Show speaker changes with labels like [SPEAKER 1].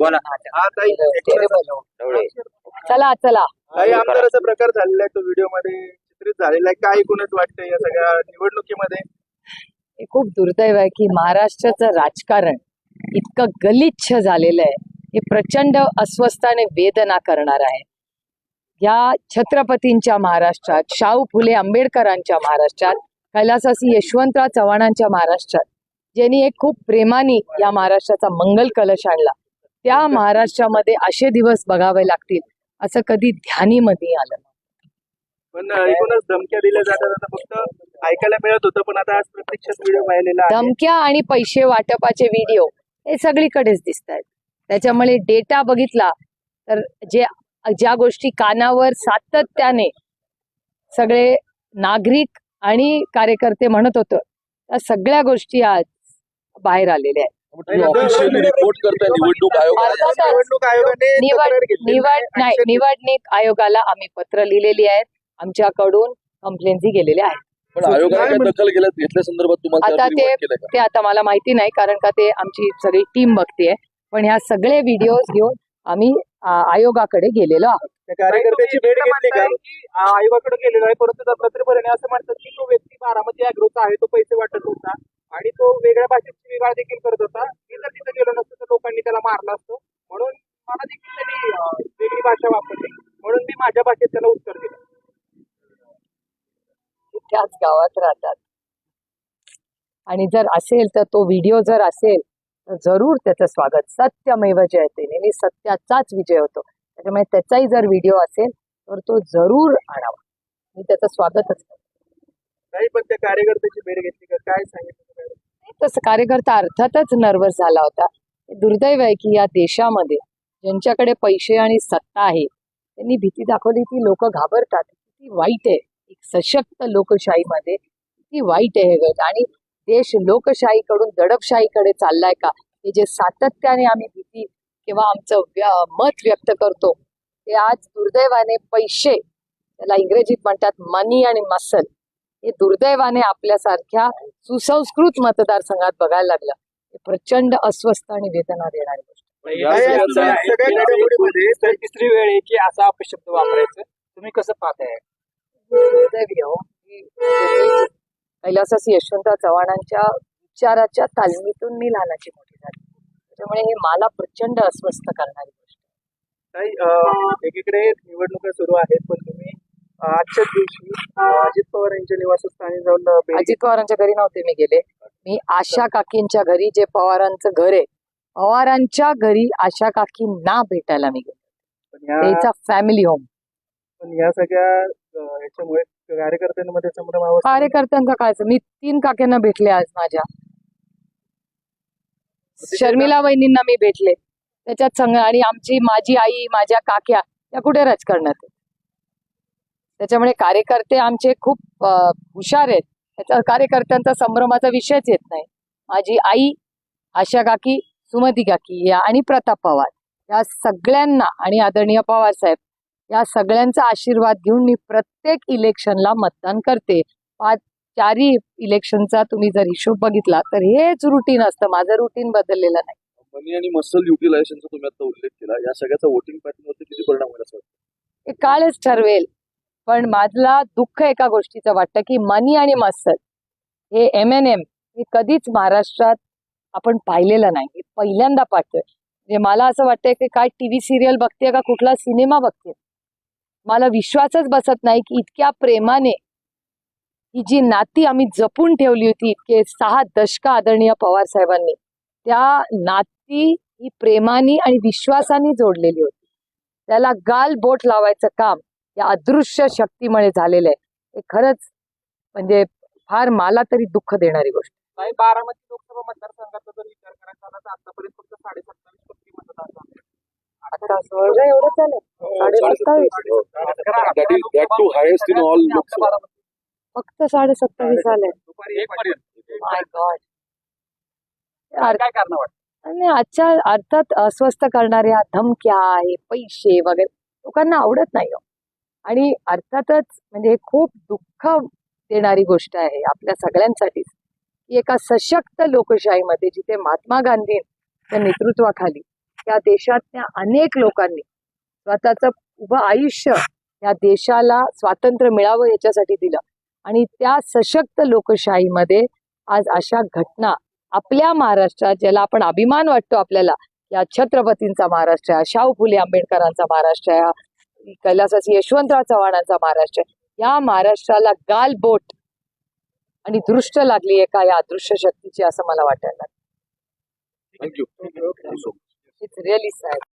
[SPEAKER 1] बोला.
[SPEAKER 2] हा ताई
[SPEAKER 1] ढवळे.
[SPEAKER 3] चला. चला
[SPEAKER 2] काही आमदाराचा प्रकार झालेला आहे तो व्हिडिओमध्ये चित्रित झालेला आहे. काय एकूणच वाटतं या सगळ्या निवडणुकीमध्ये?
[SPEAKER 3] हे खूप दुर्दैव आहे की महाराष्ट्राचं राजकारण इतकं गलिच्छ झालेलं आहे. हे प्रचंड अस्वस्थ आणि वेदना करणार आहे. या छत्रपतींच्या महाराष्ट्रात शाहू फुले आंबेडकरांच्या महाराष्ट्रात कैलासासी यशवंतराव चव्हाणांच्या महाराष्ट्रात ज्यांनी एक खूप प्रेमाने या महाराष्ट्राचा मंगल कलश आणला. त्या महाराष्ट्रामध्ये असे दिवस बघावे लागतील असं कधी ध्यानीमध्ये आलं नाही.
[SPEAKER 2] पण एकूणच धमक्या दिल्या जातात. फक्त ऐकायला मिळत होतं पण आता आज प्रत्यक्षात व्हिडिओ पाहिलेला
[SPEAKER 3] धमक्या आणि पैसे वाटपाचे व्हिडिओ हे सगळीकडेच दिसत आहेत त्याच्यामुळे डेटा बघितला तर जे ज्या गोष्टी कानावर सातत्याने सगळे नागरिक आणि कार्यकर्ते म्हणत होतं त्या सगळ्या गोष्टी आज बाहेर आलेल्या आहेत.
[SPEAKER 4] ऑफिशियली रिपोर्ट करताय निवडणूक आयोगाला?
[SPEAKER 3] अर्थातच.
[SPEAKER 2] निवडणूक आयोगाने
[SPEAKER 3] निवड
[SPEAKER 2] तक्रार घेतलेली
[SPEAKER 3] निवड
[SPEAKER 2] आहे.
[SPEAKER 3] नाही
[SPEAKER 2] Action
[SPEAKER 3] निवडणूक आयोगाला आम्ही पत्र लिहिलेली आहेत. आमच्याकडून कंप्लेंट्स गेलेल्या आहेत.
[SPEAKER 4] पण आयोगाने काय दखल घेतल्या संदर्भात तुम्हाला
[SPEAKER 3] आता ते
[SPEAKER 4] report केलंय का?
[SPEAKER 3] ते आता मला माहिती नाही कारण का ते आमची सगळी टीम बघतीये. पण ह्या सगळे व्हिडिओज घेऊन आम्ही आ, आयोगाकडे गेलेलो आहोत.
[SPEAKER 2] त्या कार्यकर्त्याची भेट घेतली का? आयोगाकडे गेलेला आहे परंतु दत्तात्रय भरणे असं म्हणतात की तो व्यक्ती बारामती अॅग्रोचा आहे तो पैसे वाटत होता. आणि तो वेगळ्या भाषेची विवाह देखील करत होता. मी जर तिथे गेलो नसतो तर लोकांनी त्याला मारला असतो. म्हणून मला देखील त्यांनी वेगळी भाषा वापरली. म्हणून मी माझ्या भाषेत त्याला उत्तर दिलं.
[SPEAKER 3] त्याच गावात राहतात. आणि जर असेल तर तो व्हिडिओ जर असेल तर जरूर त्याचं स्वागत. सत्यमेव जयते. नेहमी सत्याचाच विजय होतो. त्याच्यामुळे त्याचाही जर व्हिडिओ असेल तर तो जरूर आणावा. मी त्याचं स्वागतच करतो.
[SPEAKER 2] नाही पण त्या कार्यकर्त्याची भेट घेतली का? काय सांगितलं
[SPEAKER 3] तसं कार्यकर्ता अर्थातच नर्वस झाला होता. दुर्दैव आहे की या देशामध्ये ज्यांच्याकडे पैसे आणि सत्ता आहे त्यांनी भीती दाखवली ती लोक घाबरतात. किती वाईट आहे. एक सशक्त लोकशाहीमध्ये किती वाईट आहे हे गट आणि देश लोकशाहीकडून दडपशाहीकडे चाललाय का? हे जे सातत्याने आम्ही भीती किंवा आमचं व्य- मत व्यक्त करतो ते आज दुर्दैवाने पैसे त्याला इंग्रजीत म्हणतात मनी आणि मसल हे दुर्दैवाने आपल्यासारख्या सुसंस्कृत मतदारसंघात बघायला लागलं. हे प्रचंड अस्वस्थ आणि वेदना देणारी गोष्ट
[SPEAKER 4] सगळ्या-
[SPEAKER 5] तिसरी वेळ आहे की असा अपशब्द वापरायचं. तुम्ही कसं पाहताय?
[SPEAKER 3] दुर्दैवी हो. की कैलासासी यशवंतराव चव्हाणांच्या विचाराच्या तालमीतून मी लहानाची मोठी झाली. त्याच्यामुळे हे मला प्रचंड अस्वस्थ करणारी गोष्ट
[SPEAKER 2] एकीकडे निवडणुका सुरू आहेत पण आजच्याच दिवशी अजित पवार यांच्या निवासस्थानी जाऊन
[SPEAKER 3] अजित पवारांच्या घरी नव्हते मी गेले. मी आशा काकींच्या घरी जे पवारांचं घर आहे पवारांच्या घरी आशा काकींना भेटायला मी गेले. त्याचा फॅमिली होम
[SPEAKER 2] पण या सगळ्या याच्यामुळे कार्यकर्त्यांमध्ये संभ्रम
[SPEAKER 3] कार्यकर्त्यांचा काय? मी तीन काक्यांना भेटले आज माझ्या. शर्मिला वहिनींना मी भेटले. त्याच्यात संग आणि आमची माझी आई माझ्या काक्या त्या कुठे राजकारणात आहेत? त्याच्यामुळे कार्यकर्ते आमचे खूप हुशार आहेत. त्याचा कार्यकर्त्यांचा संभ्रमाचा विषयच येत नाही. माझी आई आशा काकी सुमती काकी या आणि प्रताप पवार या सगळ्यांना आणि आदरणीय पवार साहेब या सगळ्यांचा आशीर्वाद घेऊन मी प्रत्येक इलेक्शनला मतदान करते. पाच चारही इलेक्शनचा तुम्ही जर हिशोब बघितला तर हेच रुटीन असतं. माझं रुटीन बदललेलं नाही.
[SPEAKER 4] मनी आणि मसल युटिलायझेशनचा तुम्ही आता उल्लेख केला. या सगळ्याचा वोटिंग पॅटर्नवरती किती परिणाम होईल असं वाटतं?
[SPEAKER 3] काळच ठरवेल. पण माझला दुःख एका गोष्टीचं वाटतं की मनी आणि मसल हे एम एन एम हे कधीच महाराष्ट्रात आपण पाहिलेलं नाही. हे पहिल्यांदा पाहतोय. म्हणजे मला असं वाटतंय की काय टीव्ही सिरियल बघते का कुठला सिनेमा बघते मला विश्वासच बसत नाही की इतक्या प्रेमाने ही जी नाती आम्ही जपून ठेवली होती इतके सहा दशक आदरणीय पवार साहेबांनी त्या नाती ही प्रेमाने आणि विश्वासाने जोडलेली होती. त्याला गाल बोट लावायचं काम या अदृश्य शक्तीमुळे झालेलं आहे. हे खरंच म्हणजे फार मला तरी दुःख देणारी गोष्ट.
[SPEAKER 5] नाही बारामती लोकसभा मतदारसंघाचा जर विचार करायचा झाला तर आतापर्यंत फक्त साडे सत्तावीस टक्के मतदान झाले.
[SPEAKER 3] आता एवढं एवढं झालं साडे सत्तावीस
[SPEAKER 4] हो.
[SPEAKER 3] फक्त साडे सत्तावीस झाले माय गॉड
[SPEAKER 5] काय कारण वाटतं?
[SPEAKER 3] आणि आजच्या अर्थात अस्वस्थ करणाऱ्या धमक्या हे पैसे वगैरे लोकांना आवडत नाही हो. आणि अर्थातच म्हणजे खूप दुःख देणारी गोष्ट आहे आपल्या सगळ्यांसाठीच की एका सशक्त लोकशाहीमध्ये जिथे महात्मा गांधींच्या नेतृत्वाखाली त्या देशातल्या अनेक लोकांनी स्वतःचं उभं आयुष्य या देशाला स्वातंत्र्य मिळावं याच्यासाठी दिलं. आणि त्या सशक्त लोकशाहीमध्ये आज अशा घटना आपल्या महाराष्ट्रात ज्याला आपण अभिमान वाटतो आपल्याला या छत्रपतींचा महाराष्ट्र आहे शाहू फुले आंबेडकरांचा महाराष्ट्र आहे हा कैलासाची यशवंतराव चव्हाणांचा महाराष्ट्र. या महाराष्ट्राला गाल बोट आणि दृष्ट लागली आहे का या अदृश्य शक्तीची असं मला वाटायला
[SPEAKER 4] थँक्यू
[SPEAKER 3] इट्स रिअली सॅड